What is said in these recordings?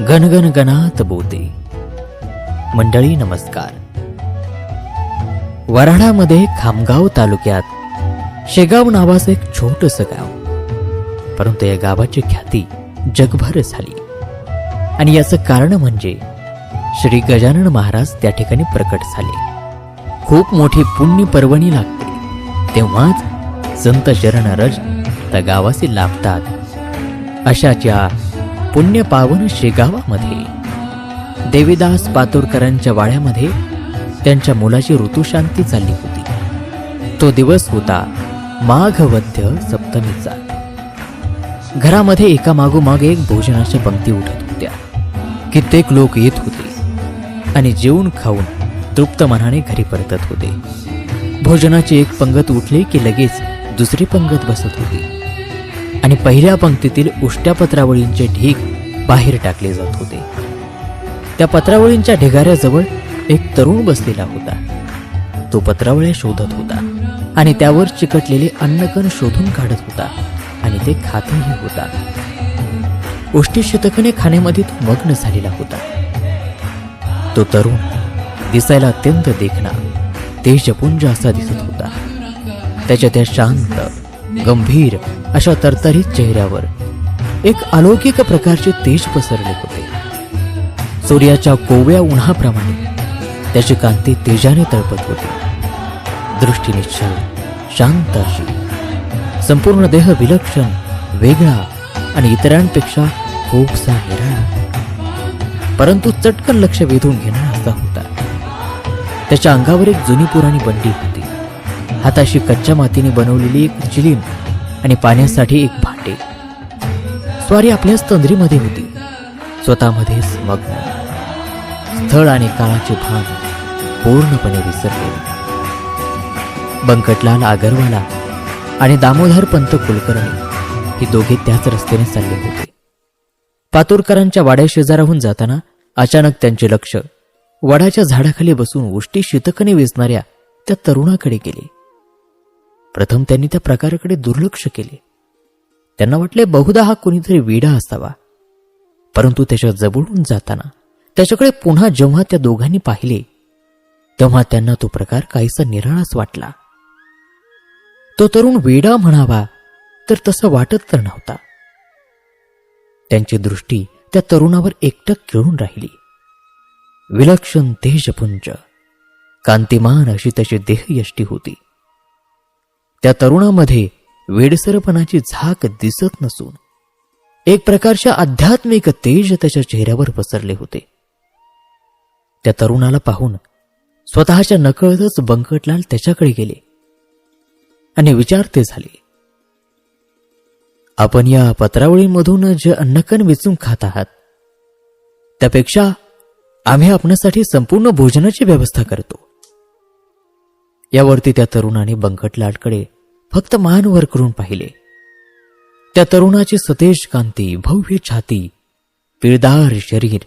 गणगण गणात बोते. मंडळी नमस्कार. वराडामध्ये खामगाव तालुक्यात शेगाव नावाचं एक छोटस गाव. परंतु या गावाची ख्याती जगभर झाली. आणि याचं कारण म्हणजे श्री गजानन महाराज त्या ठिकाणी प्रकट झाले. खूप मोठी पुण्य पर्वणी लागते. तेव्हाच संत शरणरज त्या गावाशी लाभतात. अशाच्या पुण्य पावन शेगावामध्ये. देवीदास पातुरकरांच्या वाड्यामध्ये त्यांच्या मुलाची ऋतुशांती चालली होती. तो दिवस होता माघवद्य सप्तमीचा. घरामध्ये एका मागोमाग एक भोजनाच्या पंक्ती उठत होत्या. कित्येक लोक येत होते आणि जेवून खाऊन तृप्त मनाने घरी परतत होते. भोजनाची एक पंगत उठली की लगेच दुसरी पंगत बसत होती. आणि पहिल्या पंक्तीतील उष्ट्या पत्रावळींचे ढीग बाहेर टाकले जात होते. त्या पत्रावळींच्या ढिगाऱ्याजवळ एक तरुण बसलेला होता. तो पत्रावळ्या शोधत होता आणि त्यावर चिकटलेले अन्नकण शोधून काढत होता आणि ते खातही होता. उष्टी शतकने खाण्यामध्ये तो मग्न झालेला होता. तो तरुण दिसायला अत्यंत देखणा तेजपुंज असा दिसत होता. त्याच्या त्या शांत गंभीर अशा तरतरीत चेहऱ्यावर एक अलौकिक प्रकारचे तेज पसरले होते. सूर्याच्या कोवळ्या उन्हाप्रमाणे त्याची कांती तेजाने तळपत होती. दृष्टी निश्चल शांत अशी. संपूर्ण देह विलक्षण वेगळा आणि इतरांपेक्षा खूपसा निराळा परंतु चटकन लक्ष वेधून घेणारा असा होता. त्याच्या अंगावर एक जुनी पुराणी बंडी होती. हाताशी कच्च्या मातीने बनवलेली एक चिलीम आणि पाण्यासाठी एक भांडे. स्वारी आपल्याच तंद्रीमध्ये होती. स्वतःमध्येच मग्न स्थळ आणि काळाचे भान पूर्णपणे विसरले. बंकटलाल आगरवाला आणि दामोदर पंत कुलकर्णी ही दोघे त्याच रस्त्याने चालले होते. पातूरकरांच्या वाड्या शेजाराहून जाताना अचानक त्यांचे लक्ष वडाच्या झाडाखाली बसून उष्टी शीतकने वेचणाऱ्या त्या तरुणाकडे गेले. प्रथम त्यांनी त्या प्रकाराकडे दुर्लक्ष केले. त्यांना वाटले बहुधा हा कोणीतरी वेडा असावा. परंतु त्याच्या जवळून जाताना त्याच्याकडे पुन्हा जेव्हा त्या दोघांनी पाहिले तेव्हा त्यांना तो प्रकार काहीसा निराळाच वाटला. तो तरुण वेडा म्हणावा तर तसं वाटत तर नव्हता. त्यांची दृष्टी त्या तरुणावर एकटक खिळून राहिली. विलक्षण तेजपुंज कांतिमान अशी त्याची देहयष्टी होती. त्या तरुणामध्ये वेडसरपणाची झाक दिसत नसून एक प्रकारच्या आध्यात्मिक तेज त्याच्या चेहऱ्यावर पसरले होते. त्या तरुणाला पाहून स्वतःच्या नकळतच बंकटलाल त्याच्याकडे गेले आणि विचारते झाले. आपण या पत्रावळीमधून जे अन्नकण वेचून खात आहात त्यापेक्षा आम्ही आपणासाठी संपूर्ण भोजनाची व्यवस्था करतो. यावरती त्या तरुणाने बंकटलालकडे फक्त मान वर करून पाहिले. त्या तरुणाची सतेज कांती भव्य छाती पिळदार शरीर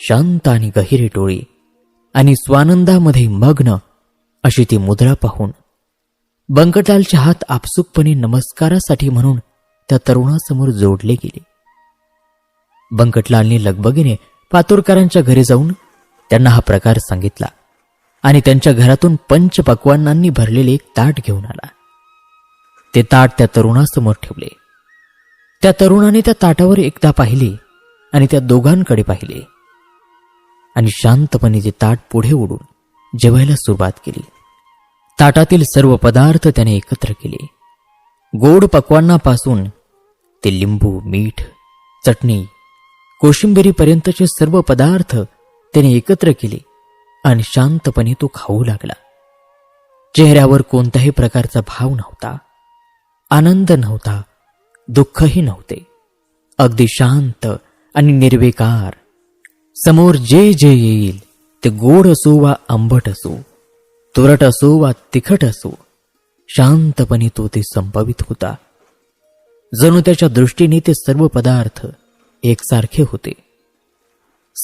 शांत आणि गहिरे डोळे आणि स्वानंदामध्ये मग्न अशी ती मुद्रा पाहून बंकटलालचे हात आपसुकपणे नमस्कारासाठी म्हणून त्या तरुणासमोर जोडले गेले. बंकटलालने लगबगीने पातुरकरांच्या घरी जाऊन त्यांना हा प्रकार सांगितला. आणि त्यांच्या घरातून पंच पक्वांनांनी भरलेले एक ताट घेऊन आला. ते ताट त्या तरुणासमोर ठेवले. त्या तरुणाने त्या ताटावर एकदा पाहिले आणि त्या दोघांकडे पाहिले. आणि शांतपणे ते ताट पुढे ओढून जेवायला सुरुवात केली. ताटातील सर्व पदार्थ त्याने एकत्र केले. गोड पक्वांनापासून ते लिंबू मीठ चटणी कोशिंबिरीपर्यंतचे सर्व पदार्थ त्याने एकत्र केले. आणि शांतपणे तो खाऊ लागला. चेहऱ्यावर कोणत्याही प्रकारचा भाव नव्हता आनंद नव्हता दुःखही नव्हते. अगदी शांत आणि निर्विकार. समोर जे जे येईल ते गोड असो वा आंबट असो तुरट असो वा तिखट असो शांतपणे तो ते संपवित होता. जणू त्याच्या दृष्टीने ते सर्व पदार्थ एकसारखे होते.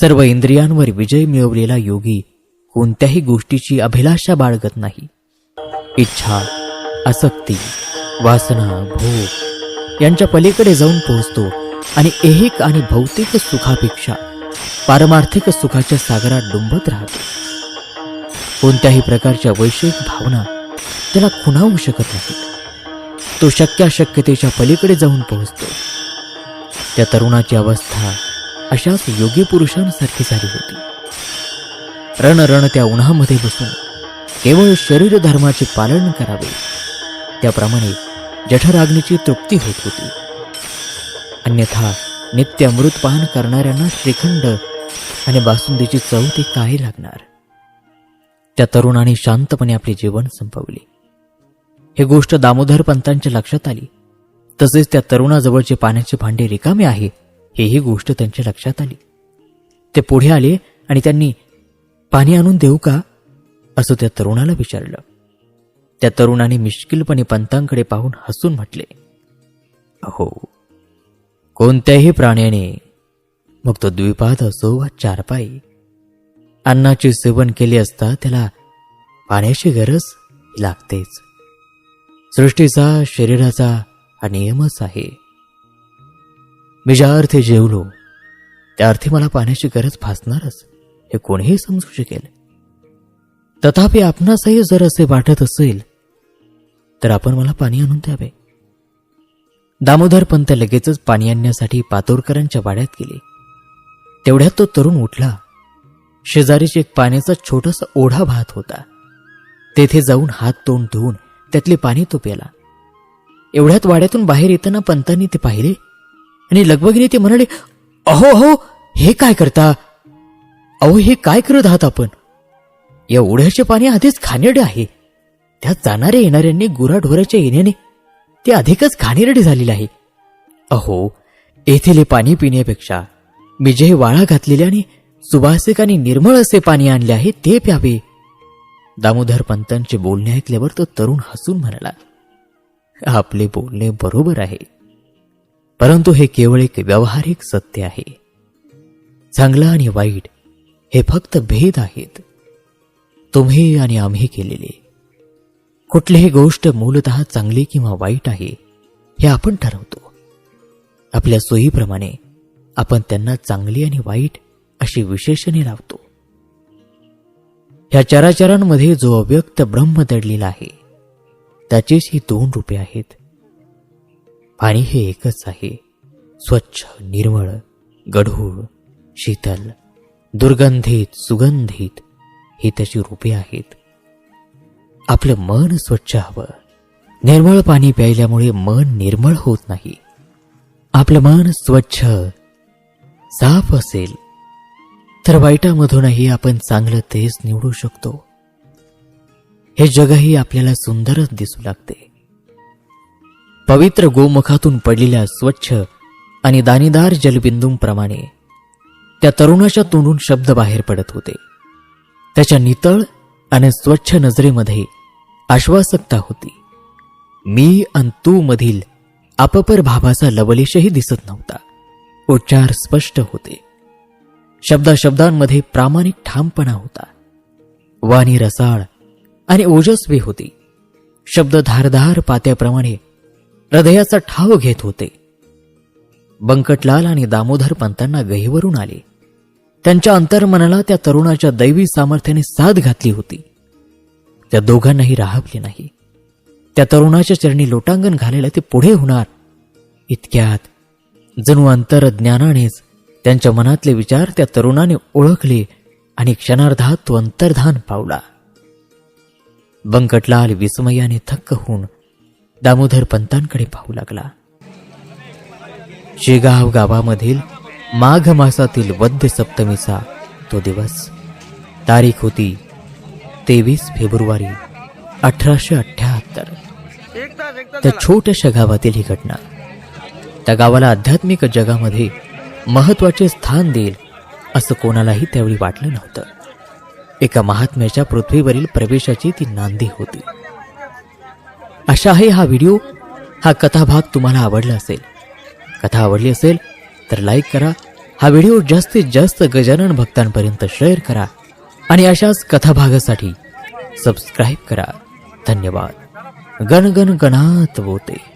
सर्व इंद्रियांवर विजय मिळवलेला योगी कोणत्याही गोष्टीची अभिलाषा बाळगत नाही. इच्छा आसक्ती वासना भोग यांच्या पलीकडे जाऊन पोहोचतो आणि ऐहिक आणि भौतिक सुखापेक्षा पारमार्थिक सुखाच्या सागरात डुंबत राहतो. कोणत्याही प्रकारच्या वैश्विक भावना त्याला खुणावू शकत नाहीत. तो शक्याशक्यतेच्या पलीकडे जाऊन पोहोचतो. त्या तरुणाची अवस्था अशाच योगी पुरुषांसारखी झाली होती. रणरण त्या उन्हामध्ये बसून केवळ शरीर धर्माचे पालन करावे. त्याप्रमाणे जठराग्नीची तृप्ती होत होती. अन्यथा नित्य अमृतपान करणाऱ्यांना श्रीखंड आणि बासुंदीची चव ते काय लागणार? त्या तरुणाने शांतपणे आपले जीवन संपवले. हे गोष्ट दामोदर पंतांच्या लक्षात आली. तसेच त्या तरुणाजवळचे पाण्याचे भांडे रिकामे आहे हेही गोष्ट त्यांच्या लक्षात आली. ते पुढे आले आणि त्यांनी पाणी आणून देऊ का? असं त्या तरुणाला विचारलं. त्या तरुणाने मिश्किलपणे पंतांकडे पाहून हसून म्हटले अहो कोणत्याही प्राण्याने मग तो द्विपाद असो वा चारपाई अन्नाचे सेवन केले असता त्याला पाण्याची गरज लागतेच. सृष्टीचा शरीराचा हा नियमच आहे. मी ज्या अर्थी जेवलो त्या अर्थी मला पाण्याची गरज भासणारच. हे कोणीही समजू शकेल. तथापि आपणासही जर असे वाटत असेल तर आपण मला पाणी आणून द्यावे. दामोदर पंत लगेचच पाणी आणण्यासाठी पातोरकरांच्या वाड्यात गेले. तेवढ्यात तो तरुण उठला. शेजारीच एक पाण्याचा छोटासा ओढा वाहत होता. तेथे जाऊन हात तोंड धुवून त्यातले पाणी तो प्याला एवढ्यात वाड्यातून बाहेर येताना पंतांनी ते पाहिले आणि लगबगीने ते म्हणाले अहो अहो हे काय करता? अहो हे काय करत आहात आपण? या ओढ्याचे पाणी आधीच खानेरडे आहे. त्यात जाणाऱ्या येणाऱ्यांनी गुराढोराच्या येण्याने ते अधिकच घाणेरडे झालेले आहे. अहो येथील हे पाणी पिण्यापेक्षा मी जे वाळा घातलेले आणि सुभाषिक आणि निर्मळ असे पाणी आणले आहे ते प्यावे. दामोदर पंतांचे बोलणे ऐकल्यावर तो तरुण हसून म्हणाला आपले बोलणे बरोबर आहे. परंतु हे केवळ एक व्यावहारिक सत्य आहे. चांगलं आणि वाईट हे फक्त भेद आहेत. तुम्ही आणि आम्ही केलेले. कुठलीही गोष्ट मूलत चांगली किंवा वाईट आहे हे आपण ठरवतो. आपल्या सोयीप्रमाणे आपण त्यांना चांगली आणि वाईट अशी विशेषणे लावतो. ह्या चराचरांमध्ये जो अव्यक्त ब्रह्म दडलेला आहे त्याचीच ही दोन रूपे आहेत. पाणी हे एकच आहे. स्वच्छ निर्मळ गढूळ शीतल. दुर्गंधित सुगंधित ही त्याची रूपे आहेत. आपलं मन स्वच्छ हवं. निर्मळ पाणी प्यायल्यामुळे मन निर्मळ होत नाही. आपलं मन स्वच्छ साफ असेल तर वाईटामधूनही आपण चांगलं तेच निवडू शकतो. हे जगही आपल्याला सुंदरच दिसू लागते. पवित्र गोमुखातून पडलेल्या स्वच्छ आणि दाणेदार जलबिंदूंप्रमाणे त्या तरुणाच्या तोंडून शब्द बाहेर पडत होते. त्याच्या नितळ आणि स्वच्छ नजरेमध्ये आश्वासकता होती. मी आणि तू मधील आपपर भावाचा लवलेशही दिसत नव्हता. उच्चार स्पष्ट होते. शब्दाशब्दांमध्ये प्रामाणिक ठामपणा होता. वाणी रसाळ आणि ओजस्वी होती. शब्द धारधार पात्याप्रमाणे हृदयाचा ठाव घेत होते. बंकटलाल आणि दामोदर पंतांना गहीवरून आले. त्यांच्या अंतर्मनाला त्या तरुणाच्या दैवी सामर्थ्याने साथ घातली होती. त्या दोघांनाही राहवले नाही. त्या तरुणाच्या चरणी लोटांगण घालायला ते पुढे होणार. इतक्यात जणू अंतरज्ञानानेच त्यांच्या मनातले विचार त्या तरुणाने ओळखले आणि क्षणार्धात तो अंतर्धान पावला. बंकटलाल विस्मयाने थक्क होऊन दामोदर पंतांकडे पाहू लागला. शेगाव गावामधील माघ मासातील वद्य सप्तमीचा तो दिवस. तारीख होती तेवीस फेब्रुवारी अठराशे अठ्याहत्तर. त्या छोट्याशा गावातील ही घटना. त्या गावाला आध्यात्मिक जगामध्ये महत्त्वाचे स्थान देईल असं कोणालाही त्यावेळी वाटलं नव्हतं. एका महात्म्याच्या पृथ्वीवरील प्रवेशाची ती नांदी होती. अशा आहे हा व्हिडिओ हा कथाभाग तुम्हाला आवडला असेल. कथा आवडली असेल तर लाईक करा. हा व्हिडिओ जास्तीत जास्त गजानन भक्तांपर्यंत शेअर करा. आणि अशाच कथाभागासाठी सबस्क्राईब करा. धन्यवाद. गण गण गणात बोते.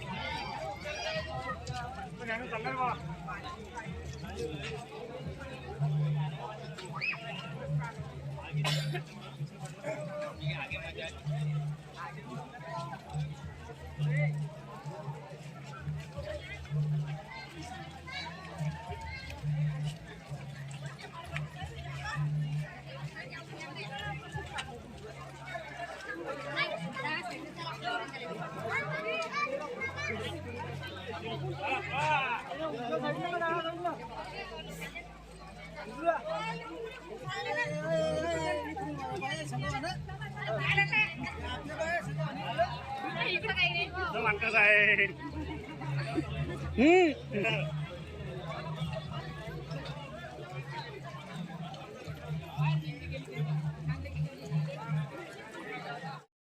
कसं आहे.